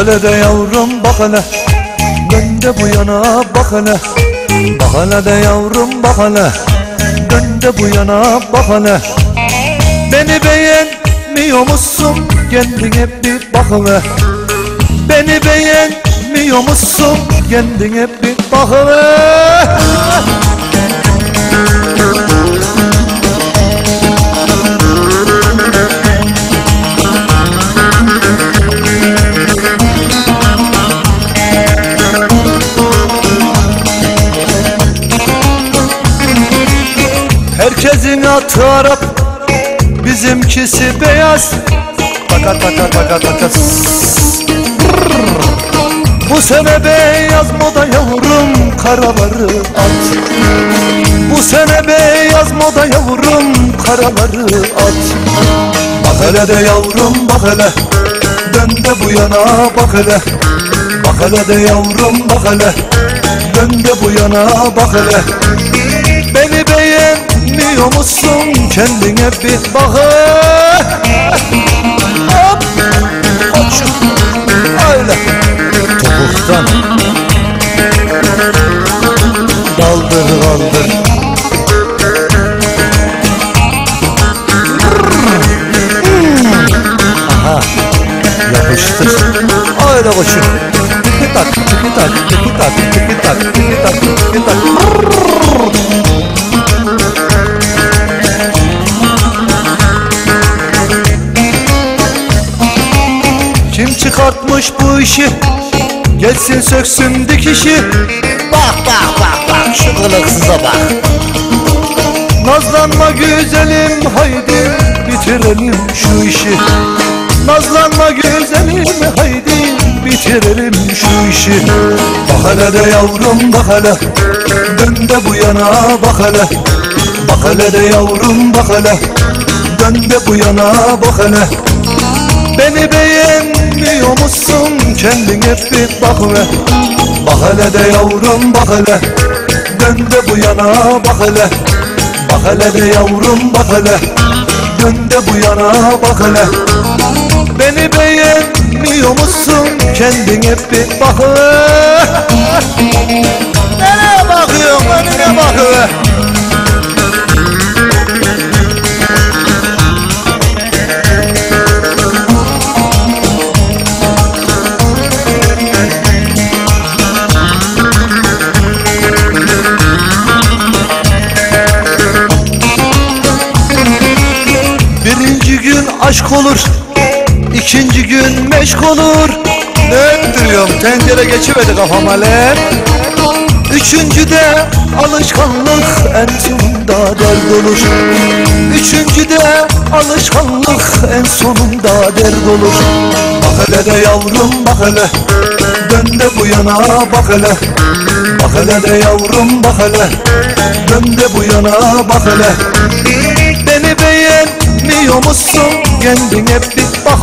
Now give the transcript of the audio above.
hele de yavrum bak hele. Dön de bu yana bak hele. Bak hele de yavrum bak hele. Dön de bu yana bak hele. Beni beğenmiyor musun? Kendine bir bak hele. Beni beğenmiyor musun? Kendine bir bak hele Atı Arap Bizimkisi beyaz. Taka taka taka taka. Bu sene beyaz moda yavrum Karaları at. Bu sene beyaz moda yavrum Karaları at. Bak hele de yavrum bak hele. Dön de bu yana bak hele. Bak hele de yavrum bak hele. Dön de bu yana bak hele beğenmiyor musun? Kendine bir bak Hop. Koçum Öyle. Topuktan. Daldır kaldır Aha. Yapıştır. Öyle koçum Tipi tak tipi tak tipi tak tipi tak tipi tak tipi tak Kim çıkartmış bu işi? Gelsin söksün dikişi. Bak bak bak bak şu kılıksıza bak. Nazlanma güzelim haydi bitirelim şu işi. Nazlanma güzelim haydi bitirelim şu işi. Bak hele de yavrum bak hele. Dön de bu yana bak hele. Bak hele de yavrum bak hele. Dön de bu yana bak hele. Beni musun kendine bir bak ve Bak hele de yavrum bak hele. Dön de bu yana bak hele. Bak hele de yavrum bak hele. Dön de bu yana bak hele. Beni beğenmiyor musun? Kendine bir bak hele. Nereye bakıyorsun? Önüne bak hele gün aşk olur ikinci gün meşk olur. Ne ettiriyorum tencere geçivedi kafama lan Üçüncüde alışkanlık en sonunda dert olur. Üçüncüde alışkanlık en sonunda dert olur. Bak hele de yavrum bak hele. Dön de bu yana bak hele. Bak hele de yavrum bak hele. Dön de bu yana bak hele beğenmiyor musun? Kendine bir bak